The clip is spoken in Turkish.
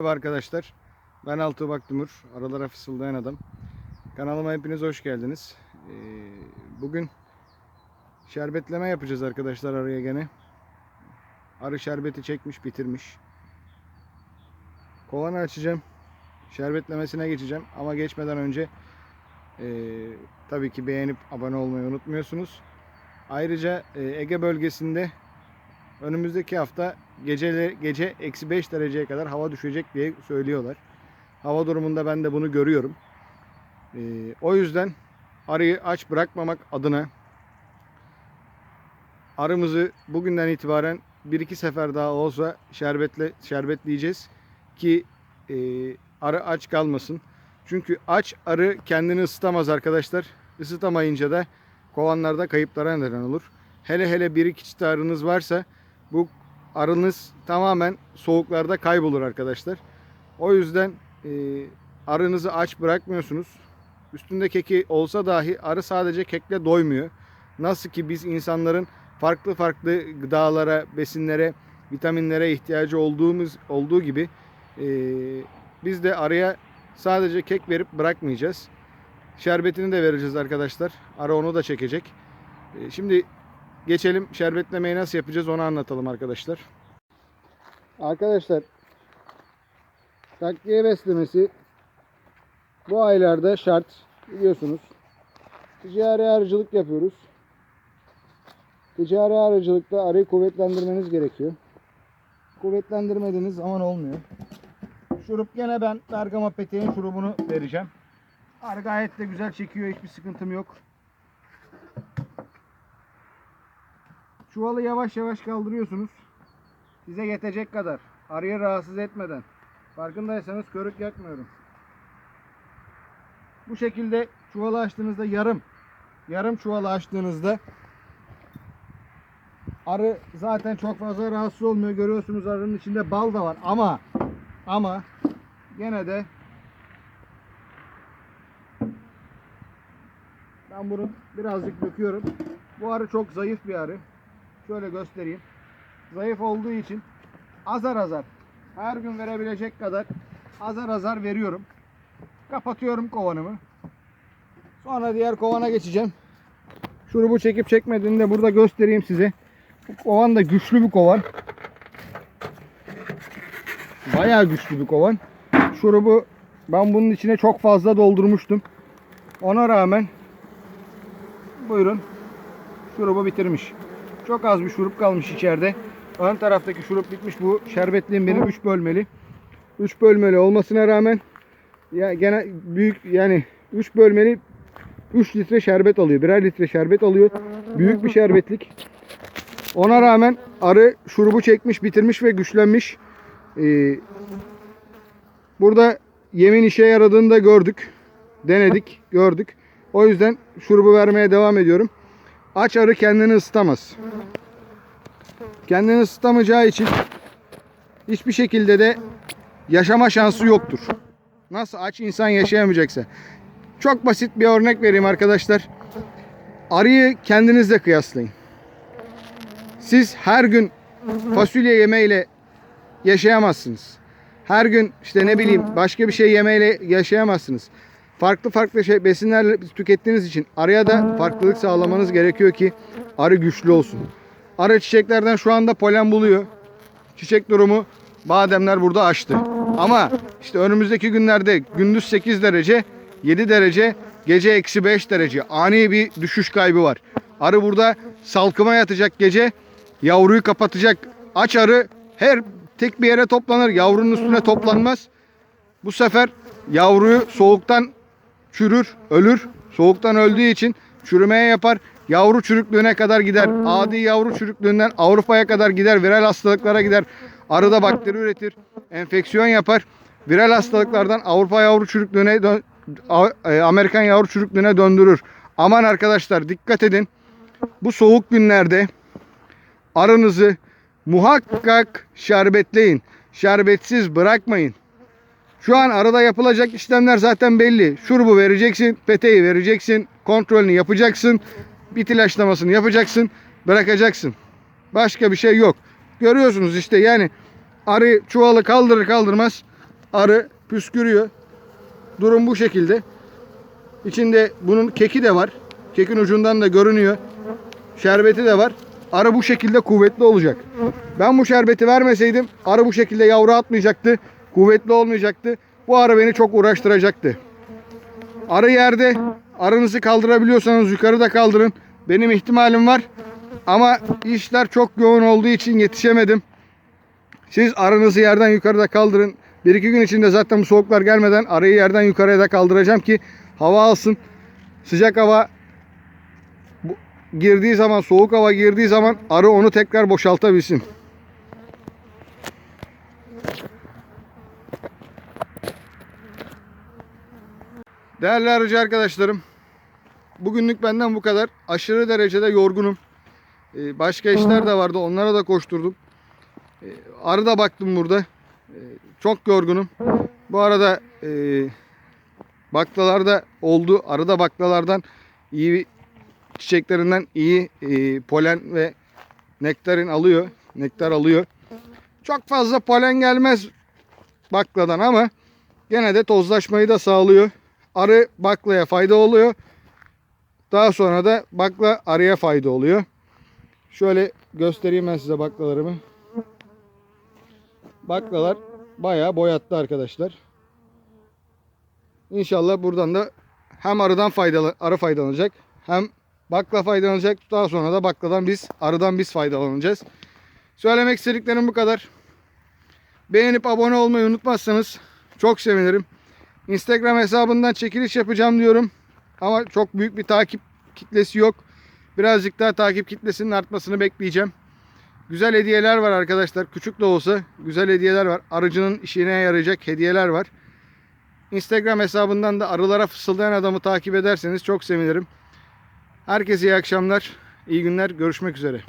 Merhaba arkadaşlar. Ben Altı Baktumur. Aralara fısıldayan adam. Kanalıma hepiniz hoş geldiniz. Ee, bugün şerbetleme yapacağız arkadaşlar araya gene. Arı şerbeti çekmiş, bitirmiş. Kovanı açacağım. Şerbetlemesine geçeceğim. Ama geçmeden önce ee, tabii ki beğenip abone olmayı unutmuyorsunuz. Ayrıca e, Ege bölgesinde önümüzdeki hafta gece gece eksi 5 dereceye kadar hava düşecek diye söylüyorlar. Hava durumunda ben de bunu görüyorum. Ee, o yüzden arıyı aç bırakmamak adına arımızı bugünden itibaren bir iki sefer daha olsa şerbetle şerbetleyeceğiz ki e, arı aç kalmasın. Çünkü aç arı kendini ısıtamaz arkadaşlar. Isıtamayınca da kovanlarda kayıplara neden olur. Hele hele bir iki çift arınız varsa bu arınız tamamen soğuklarda kaybolur arkadaşlar. O yüzden e, arınızı aç bırakmıyorsunuz. Üstünde keki olsa dahi arı sadece kekle doymuyor. Nasıl ki biz insanların farklı farklı gıdalara, besinlere, vitaminlere ihtiyacı olduğumuz olduğu gibi e, biz de arıya sadece kek verip bırakmayacağız. Şerbetini de vereceğiz arkadaşlar. Arı onu da çekecek. E, şimdi geçelim şerbetlemeyi nasıl yapacağız onu anlatalım arkadaşlar. Arkadaşlar takviye beslemesi bu aylarda şart biliyorsunuz. Ticari arıcılık yapıyoruz. Ticari arıcılıkta arıyı kuvvetlendirmeniz gerekiyor. Kuvvetlendirmediğiniz zaman olmuyor. Şurup gene ben Bergama peteğin şurubunu vereceğim. Arı gayet de güzel çekiyor. Hiçbir sıkıntım yok. Çuvalı yavaş yavaş kaldırıyorsunuz. Size yetecek kadar. Arıyı rahatsız etmeden. Farkındaysanız körük yakmıyorum. Bu şekilde çuvalı açtığınızda yarım yarım çuvalı açtığınızda arı zaten çok fazla rahatsız olmuyor. Görüyorsunuz arının içinde bal da var ama ama gene de ben bunu birazcık döküyorum. Bu arı çok zayıf bir arı. Şöyle göstereyim. Zayıf olduğu için azar azar her gün verebilecek kadar azar azar veriyorum. Kapatıyorum kovanımı. Sonra diğer kovana geçeceğim. Şurubu çekip çekmediğini de burada göstereyim size. Bu kovan da güçlü bir kovan. Bayağı güçlü bir kovan. Şurubu ben bunun içine çok fazla doldurmuştum. Ona rağmen buyurun şurubu bitirmiş. Çok az bir şurup kalmış içeride. Ön taraftaki şurup bitmiş. Bu şerbetliğim benim 3 bölmeli. 3 bölmeli olmasına rağmen ya gene büyük yani 3 bölmeli 3 litre şerbet alıyor. Birer litre şerbet alıyor. Büyük bir şerbetlik. Ona rağmen arı şurubu çekmiş, bitirmiş ve güçlenmiş. Ee, burada yemin işe yaradığını da gördük. Denedik, gördük. O yüzden şurubu vermeye devam ediyorum. Aç arı kendini ısıtamaz. Kendini ısıtamayacağı için hiçbir şekilde de yaşama şansı yoktur. Nasıl aç insan yaşayamayacaksa. Çok basit bir örnek vereyim arkadaşlar. Arıyı kendinizle kıyaslayın. Siz her gün fasulye yemeyle yaşayamazsınız. Her gün işte ne bileyim başka bir şey yemeyle yaşayamazsınız. Farklı farklı şey besinler tükettiğiniz için arıya da farklılık sağlamanız gerekiyor ki arı güçlü olsun. Arı çiçeklerden şu anda polen buluyor. Çiçek durumu bademler burada açtı. Ama işte önümüzdeki günlerde gündüz 8 derece, 7 derece, gece eksi 5 derece. Ani bir düşüş kaybı var. Arı burada salkıma yatacak gece, yavruyu kapatacak. Aç arı her tek bir yere toplanır. Yavrunun üstüne toplanmaz. Bu sefer yavruyu soğuktan çürür, ölür. Soğuktan öldüğü için çürümeye yapar. Yavru çürüklüğüne kadar gider. Adi yavru çürüklüğünden Avrupa'ya kadar gider. Viral hastalıklara gider. Arıda bakteri üretir. Enfeksiyon yapar. Viral hastalıklardan Avrupa yavru çürüklüğüne e, Amerikan yavru çürüklüğüne döndürür. Aman arkadaşlar dikkat edin. Bu soğuk günlerde arınızı muhakkak şerbetleyin. Şerbetsiz bırakmayın. Şu an arada yapılacak işlemler zaten belli. Şurubu vereceksin, peteği vereceksin, kontrolünü yapacaksın, bit ilaçlamasını yapacaksın, bırakacaksın. Başka bir şey yok. Görüyorsunuz işte yani arı çuvalı kaldırır kaldırmaz arı püskürüyor. Durum bu şekilde. İçinde bunun keki de var. Kekin ucundan da görünüyor. Şerbeti de var. Arı bu şekilde kuvvetli olacak. Ben bu şerbeti vermeseydim arı bu şekilde yavru atmayacaktı. Kuvvetli olmayacaktı. Bu arı beni çok uğraştıracaktı. Arı yerde arınızı kaldırabiliyorsanız yukarı da kaldırın. Benim ihtimalim var. Ama işler çok yoğun olduğu için yetişemedim. Siz arınızı yerden yukarıda kaldırın. Bir iki gün içinde zaten bu soğuklar gelmeden arıyı yerden yukarıya da kaldıracağım ki hava alsın. Sıcak hava girdiği zaman, soğuk hava girdiği zaman arı onu tekrar boşaltabilsin. Değerli arıcı arkadaşlarım, bugünlük benden bu kadar. Aşırı derecede yorgunum. Ee, Başka işler de vardı, onlara da koşturdum. Ee, Arı da baktım burada. Ee, Çok yorgunum. Bu arada e, baklalarda oldu. Arı da baklalardan iyi çiçeklerinden iyi e, polen ve nektarin alıyor. Nektar alıyor. Çok fazla polen gelmez bakladan ama gene de tozlaşmayı da sağlıyor. Arı baklaya fayda oluyor. Daha sonra da bakla arıya fayda oluyor. Şöyle göstereyim ben size baklalarımı. Baklalar bayağı boyattı arkadaşlar. İnşallah buradan da hem arıdan faydalı, arı faydalanacak hem bakla faydalanacak. Daha sonra da bakladan biz, arıdan biz faydalanacağız. Söylemek istediklerim bu kadar. Beğenip abone olmayı unutmazsanız çok sevinirim. Instagram hesabından çekiliş yapacağım diyorum. Ama çok büyük bir takip kitlesi yok. Birazcık daha takip kitlesinin artmasını bekleyeceğim. Güzel hediyeler var arkadaşlar. Küçük de olsa güzel hediyeler var. Arıcının işine yarayacak hediyeler var. Instagram hesabından da arılara fısıldayan adamı takip ederseniz çok sevinirim. Herkese iyi akşamlar, iyi günler. Görüşmek üzere.